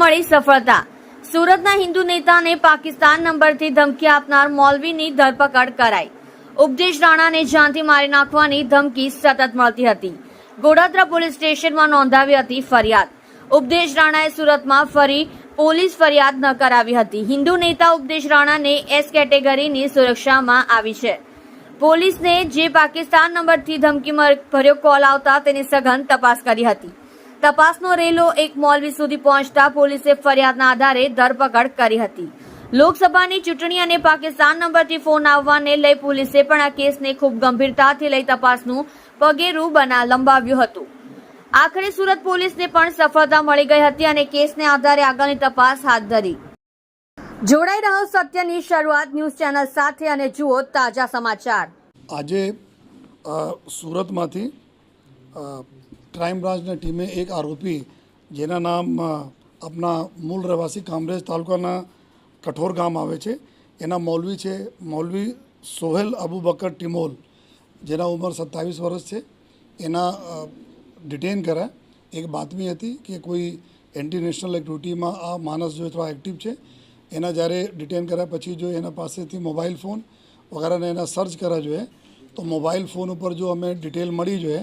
મળી સફળતા. સુરતના હિન્દુ નેતાને પાકિસ્તાન નંબરથી ધમકી આપનાર મોલવીની ધરપકડ કરાઈ. ઉપદેશ રાણાને જાનથી મારી નાખવાની ધમકી સતત મળતી હતી. ગોડાત્રા પોલીસ સ્ટેશનમાં નોંધાવી હતી ફરિયાદ. ઉપદેશ રાણાએ સુરતમાં ફરી પોલીસ ફરિયાદ ન કરાવી હતી. હિન્દુ નેતા ઉપદેશ રાણાને એસ કેટેગરીની સુરક્ષામાં આવી છે. પોલીસને જે પાકિસ્તાન નંબરથી ધમકી ભર્યો કોલ આવતા તેની સઘન તપાસ કરી હતી. તપાસનો રેલો એક મોલવી સુધી પહોંચતા પોલીસે ફરિયાદના આધારે ધરપકડ કરી હતી. લોકસભાની ચૂંટણી અને પાકિસ્તાન નંબરથી ફોન આવવાને લઈ પોલીસે પણ આ કેસને ખૂબ ગંભીરતાથી લઈ તપાસનું પગેરું બના લંબાવ્યું હતું. આખરે સુરત પોલીસને પણ સફળતા મળી ગઈ હતી અને કેસને આધારે આગળની તપાસ હાથ ધરી. જોડાઈ રહ્યો સત્યની શરૂઆત ન્યૂઝ ચેનલ સાથે અને જુઓ તાજા સમાચાર. આજે સુરતમાંથી ક્રાઇમ બ્રાન્ચની ટીમે એક આરોપી, જેના નામ આપના મૂળ રહેવાસી કામરેજ તાલુકાના કઠોર ગામ આવે છે. એના મૌલવી છે, મૌલવી સોહેલ અબુ બકર ટિમોલ, જેના ઉંમર સત્તાવીસ વર્ષ છે. એના ડિટેન કર્યા. એક બાતમી હતી કે કોઈ એન્ટી નેશનલ એક્ટિવિટીમાં આ માણસ જો થોડા એક્ટિવ છે, એના જ્યારે ડિટેન કર્યા પછી જો એના પાસેથી મોબાઈલ ફોન વગેરેને એના સર્ચ કર્યા જોઈએ, તો મોબાઈલ ફોન ઉપર જો અમે ડિટેલ મળી જોઈએ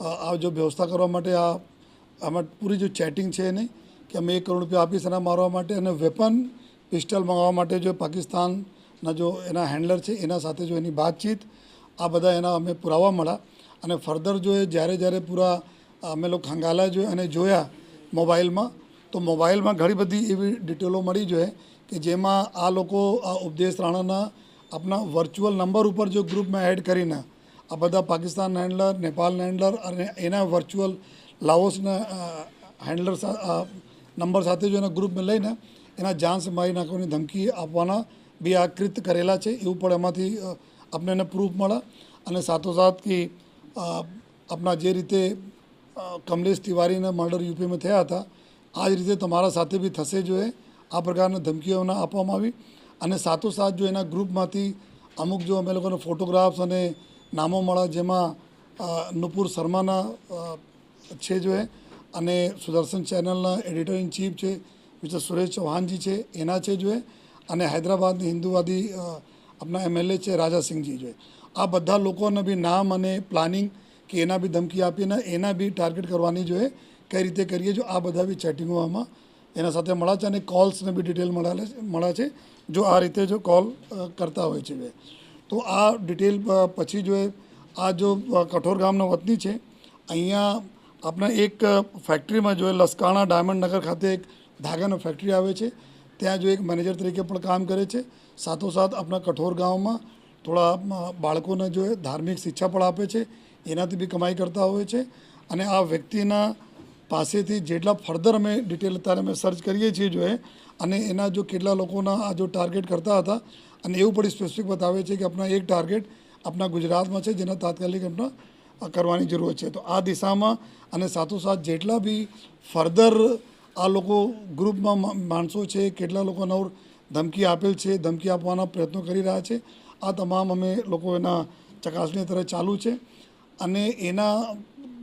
આ જો વ્યવસ્થા કરવા માટે આ આમાં પૂરી જો ચેટિંગ છે એની કે અમે એક કરોડ રૂપિયા આપીશ એના મારવા માટે અને વેપન પિસ્ટલ મંગાવવા માટે જો પાકિસ્તાનના જો એના હેન્ડલર છે, એના સાથે જો એની વાતચીત, આ બધા એના અમે પુરાવા મળ્યા. અને ફર્ધર જો એ જ્યારે જ્યારે પૂરા અમે લોકો ખંગાલા જોઈએ અને જોયા મોબાઈલમાં, તો મોબાઈલમાં ઘણી બધી એવી ડિટેલો મળી જોઈએ કે જેમાં આ લોકો આ ઉપદેશ રાણાના આપણા વર્ચ્યુઅલ નંબર ઉપર જો ગ્રુપમાં એડ કરીને આ બધા પાકિસ્તાન હેન્ડલર નેપાલના હેન્ડલર અને એના વર્ચ્યુઅલ લાઓસના હેન્ડલર નંબર સાથે જો એના ગ્રુપમાં લઈને એના જાન્સ મારી નાખવાની ધમકી આપવાના બી આ કૃત કરેલા છે. એવું પણ એમાંથી આપણે એને પ્રૂફ મળે. અને સાથોસાથ કે આપણા જે રીતે કમલેશ તિવારીના મર્ડર યુપીમાં થયા હતા, આ જ રીતે તમારા સાથે બી થશે જોઈએ આ પ્રકારની ધમકીઓના આપવામાં આવી. અને સાથોસાથ જો એના ગ્રુપમાંથી અમુક જો અમે લોકોને ફોટોગ્રાફ્સ અને નામો મળ્યા જેમાં નુપુર શર્માના છે જો અને સુદર્શન ચેનલના એડિટર ઇન ચીફ છે, મિસ્ટર સુરેશ ચૌહાણજી છે, એના છે જોએ અને હૈદરાબાદની હિન્દુવાદી આપણા એમએલએ છે રાજાસિંહજી જોએ. આ બધા લોકોને બી નામ અને પ્લાનિંગ કે એના બી ધમકી આપીને એના બી ટાર્ગેટ કરવાની જોઈએ કઈ રીતે કરીએ જો આ બધા બી ચેટિંગો આમાં એના સાથે મળ્યા છે અને કોલ્સને બી ડિટેલ મળ્યા છે, જો આ રીતે જો કોલ કરતા હોય છે તો આ ડિટેલ પછી જો આ જો કઠોર ગામના વતની છે, અહીંયા આપણે એક ફેક્ટરીમાં જો એ લસકાણા ડાયમંડ નગર ખાતે એક ધાગાનો ફેક્ટરી આવે છે, ત્યાં જો એક મેનેજર તરીકે પણ કામ કરે છે, સાથોસાથ આપણા કઠોર ગામમાં થોડા બાળકોને જો ધાર્મિક શિક્ષા પણ આપે છે, એનાથી બી કમાઈ કરતા હોય છે, અને આ વ્યક્તિના પાસેથી જેટલા ફર્ધર અમે ડિટેલ અત્યારે અમે સર્ચ કરીએ છીએ જો અને એના જો કેટલા લોકોના આ જો ટાર્ગેટ કરતા હતા અને એવું પણ સ્પેસિફિક બતાવે છે કે આપણા એક ટાર્ગેટ આપણા ગુજરાતમાં છે જેના તાત્કાલિક આપણા કરવાની જરૂર છે. તો આ દિશામાં અને સાથોસાથ જેટલા બી ફર્ધર આ લોકો ગ્રુપમાં માણસો છે, કેટલા લોકો નવ ધમકી આપેલ છે, ધમકી આપવાના પ્રયત્નો કરી રહ્યા છે, આ તમામ અમે લોકો એના ચકાસણી તરફ ચાલુ છે. અને એના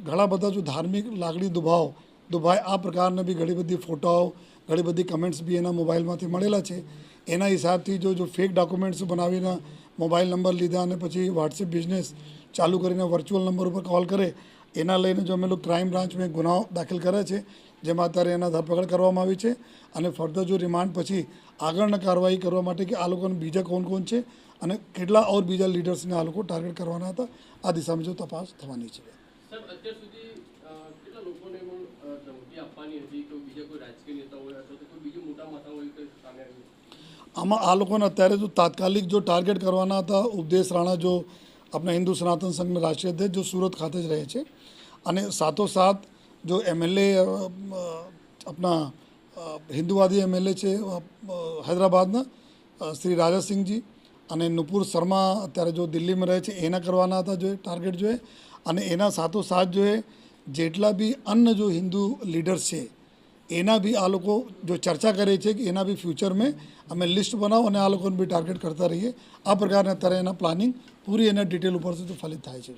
ઘણા બધા જો ધાર્મિક લાગણી દુભાવ, દુભાય આ પ્રકારના બી ઘણી બધી ફોટાઓ, ઘણી બધી કમેન્ટ્સ બી એના મોબાઈલમાંથી મળેલા છે. એના હિસાબથી જો જો ફેક ડોક્યુમેન્ટ્સ બનાવીને મોબાઈલ નંબર લીધા અને પછી વોટ્સએપ બિઝનેસ ચાલુ કરીને વર્ચ્યુઅલ નંબર ઉપર કોલ કરે, એના લઈને જો અમે લોકો ક્રાઇમ બ્રાન્ચમાં ગુનાઓ દાખલ કર્યા છે, જેમાં અત્યારે એના ધરપકડ કરવામાં આવી છે અને ફર્ધર જો રિમાન્ડ પછી આગળના કાર્યવાહી કરવા માટે કે આ લોકોને બીજા કોણ કોણ છે અને કેટલા ઓર બીજા લીડર્સને આ લોકો ટાર્ગેટ કરવાના હતા, આ દિશામાં જો તપાસ થવાની છે. સર અત્યાર સુધી અ, કેટલા લોકોને પણ અ, ધમકી આપવાની હતી કે બીજા કોઈ રાજકીય નેતા હોય અથવા તો કોઈ બીજું મોટા માથા હોય કંઈ સામે આવ્યું આમાં આ લોકોને અત્યારે જો તાત્કાલિક જો ટાર્ગેટ કરવાના હતા ઉપદેશ રાણા જો આપણા હિન્દુ સનાતન સંઘના રાષ્ટ્રીય અધ્યક્ષ જો સુરત ખાતે જ રહે છે. અને સાથોસાથ જો એમએલએ આપણા હિન્દુવાદી એમએલએ છે હૈદરાબાદના શ્રી રાજાસિંહજી અને નુપુર શર્મા અત્યારે જો દિલ્હીમાં રહે છે, એના કરવાના હતા જોઈએ ટાર્ગેટ જોઈએ અને એના સાથોસાથ જોઈએ જેટલા બી અન્ય જો હિન્દુ લીડર્સ છે એના બી આ લોકો જો ચર્ચા કરે છે કે એના બી ફ્યુચરમાં અમે લિસ્ટ બનાવો અને આ લોકોને બી ટાર્ગેટ કરતા રહીએ. આ પ્રકારના અત્યારે એના પ્લાનિંગ પૂરી એના ડિટેલ ઉપર સુધી ફલિત થાય છે.